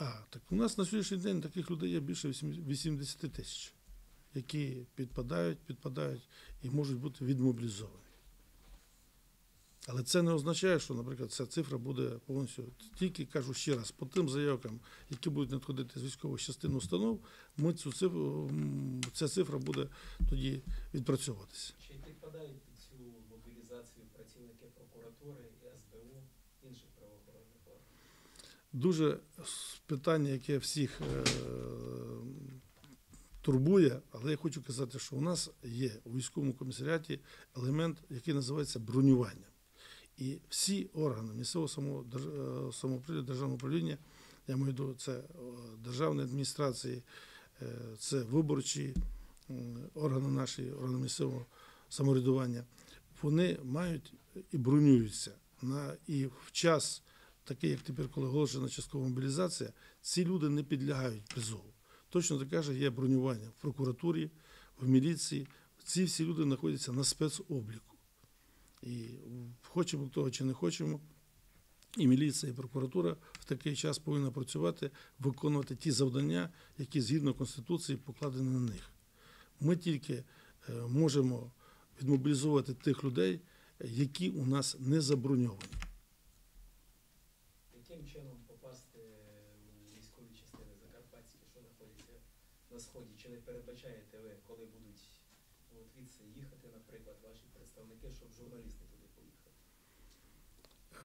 А, так у нас на сьогоднішній день таких людей є більше 80 тисяч, які підпадають, підпадають і можуть бути відмобілізовані. Але це не означає, що, наприклад, ця цифра буде повністю тільки кажу ще раз, по тим заявкам, які будуть надходити з військових частин установ, ми цю цифру, ця цифра буде тоді відпрацьовуватися. Чи підпадають під цю мобілізацію працівники прокуратури СБУ інших правоохоронних органів? Дуже питання, яке всіх е, турбує, але я хочу казати, що у нас є у військовому комісаріаті елемент, який називається бронювання. І всі органи місцевого само- е, самоуправління, державного управління, я маю виду, це е, державні адміністрації, це виборчі органи наші, органи місцевого самоврядування, вони мають і бронюються і в час такий, як тепер, коли оголошена часткова мобілізація, ці люди не підлягають призову. Точно таке ж є бронювання в прокуратурі, в міліції. Ці всі люди знаходяться на спецобліку. І хочемо того чи не хочемо, і міліція, і прокуратура в такий час повинна працювати, виконувати ті завдання, які згідно Конституції покладені на них. Ми тільки е, можемо відмобілізувати тих людей, які у нас не заброньовані. Попасти у військові частини Закарпатські, що знаходяться на сході? Чи не передбачаєте ви, коли будуть звідси їхати, наприклад, ваші представники, щоб журналісти